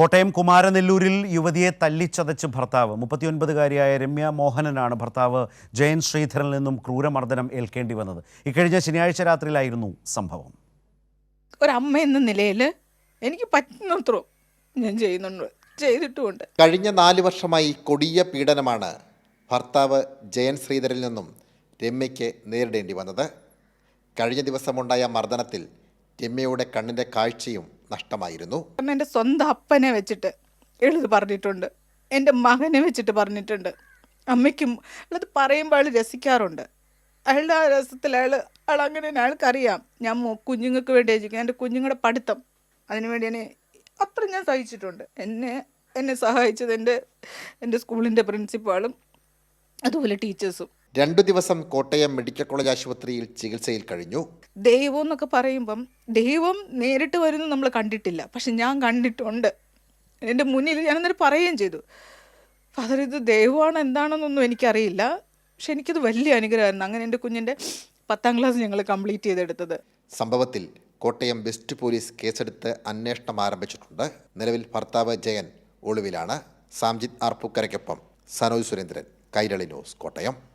കോട്ടയം കുമാരനെല്ലൂരിൽ യുവതിയെ തല്ലിച്ചതച്ച് ഭർത്താവ്. മുപ്പത്തിയൊൻപതുകാരിയായ രമ്യ മോഹനനാണ് ഭർത്താവ് ജയൻ ശ്രീധരനിൽ നിന്നും ക്രൂരമർദ്ദനം ഏൽക്കേണ്ടി വന്നത്. ഇക്കഴിഞ്ഞ ശനിയാഴ്ച രാത്രിയിലായിരുന്നു സംഭവം. ഒരമ്മ എന്ന നിലയിൽ എനിക്ക് പറ്റുന്നത്രോ ഞാൻ ചെയ്യുന്നുണ്ട്. ചെയ്തിട്ടുമുണ്ട്. കഴിഞ്ഞ നാല് വർഷമായി കൊടിയ പീഡനമാണ് ഭർത്താവ് ജയൻ ശ്രീധരിൽ നിന്നും രമ്യയ്ക്ക് നേരിടേണ്ടി വന്നത്. കഴിഞ്ഞ ദിവസമുണ്ടായ മർദ്ദനത്തിൽ രമ്യയുടെ കണ്ണിന്റെ കാഴ്ചയും നഷ്ടമായിരുന്നു. എന്റെ സ്വന്തം അപ്പനെ വെച്ചിട്ട് എഴുതി പറഞ്ഞിട്ടുണ്ട്. എന്റെ മകനെ വെച്ചിട്ട് പറഞ്ഞിട്ടുണ്ട്. അമ്മയ്ക്കും അത് പറയുമ്പോൾ അയാൾ രസിക്കാറുണ്ട്. അയാളുടെ ആ രസത്തിൽ അയാൾ അയാൾ അങ്ങനെ അയാൾക്കറിയാം. ഞാൻ കുഞ്ഞുങ്ങൾക്ക് വേണ്ടി ആയിരിക്കും. എന്റെ കുഞ്ഞുങ്ങളുടെ പഠിത്തം. അതിനുവേണ്ടി എന്നെ അത്ര ഞാൻ സഹിച്ചിട്ടുണ്ട്. എന്നെ എന്നെ സഹായിച്ചത് എന്റെ എന്റെ സ്കൂളിന്റെ പ്രിൻസിപ്പാളും അതുപോലെ ടീച്ചേഴ്സും. രണ്ടു ദിവസം കോട്ടയം മെഡിക്കൽ കോളേജ് ആശുപത്രിയിൽ ചികിത്സയിൽ കഴിഞ്ഞു. ദൈവം എന്നൊക്കെ പറയുമ്പം ദൈവം നേരിട്ട് വരുന്നത് നമ്മൾ കണ്ടിട്ടില്ല. പക്ഷെ ഞാൻ കണ്ടിട്ടുണ്ട്. എന്റെ മുന്നിൽ ഞാൻ അന്നേരം പറയുകയും ചെയ്തു. ഫാദർ ഇത് ദൈവമാണ് എന്താണെന്നൊന്നും എനിക്കറിയില്ല. പക്ഷെ എനിക്കത് വലിയ അനുഗ്രഹമായിരുന്നു. അങ്ങനെ എന്റെ കുഞ്ഞിന്റെ പത്താം ക്ലാസ് ഞങ്ങൾ കംപ്ലീറ്റ് ചെയ്തെടുത്തത്. സംഭവത്തിൽ കോട്ടയം ബെസ്റ്റ് പോലീസ് കേസെടുത്ത് അന്വേഷണം ആരംഭിച്ചിട്ടുണ്ട്. നിലവിൽ ഭർത്താവ് ജയൻ ഒളിവിലാണ്. സാംജിത് ആർപ്പുക്കരയ്ക്കൊപ്പം. സനോജ് സുരേന്ദ്രൻ കൈരളി ന്യൂസ് കോട്ടയം.